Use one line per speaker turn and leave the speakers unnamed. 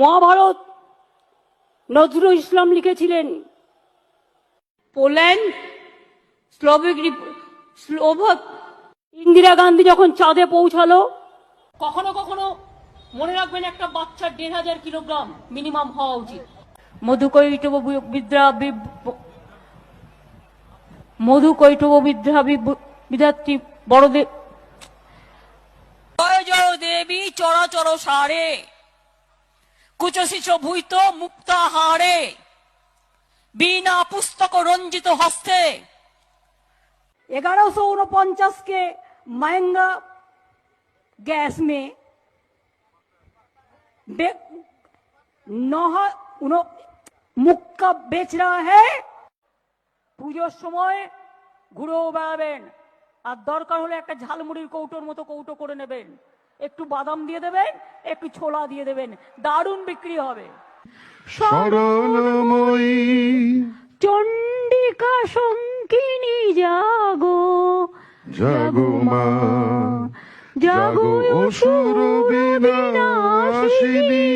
মহাভারত নজরুল ইসলাম লিখেছিলেন। পোল্যান্ড স্লোভিক স্লোভাক। ইন্দিরা গান্ধী যখন চাঁদে পৌঁছালো কখনো কখনো মনে রাখবেন একটা বাচ্চার দেড় হাজার কিলোগ্রাম মিনিমাম হওয়া উচিত। মধুকৈটব বিদ্যা মধুকৈটব বিদ্যা বি- বিধাত্রী বড়দেব জয় জয় দেবী চরাচর সারে। কুচশিষ ভূত মুক্তাহারে বিনা পুস্তক রঞ্জিত হস্তে ग्यारह सौ उनपचास के महंगा गैस में बे- नौ उन मुक्का बेच रहा है পুজোর সময় ঘুরেও বেড়াবেন আর দরকার হলে একটা ঝালমুড়ির কৌটোর মতো কৌটো করে নেবেন একটু বাদাম দিয়ে দেবেন একটু ছোলা দিয়ে দেবেন দারুণ বিক্রি হবে।
সরলময়ী
চণ্ডিকা শঙ্কিনী জাগো।
জাগো মা। জাগো অসুর বিনাশিনী।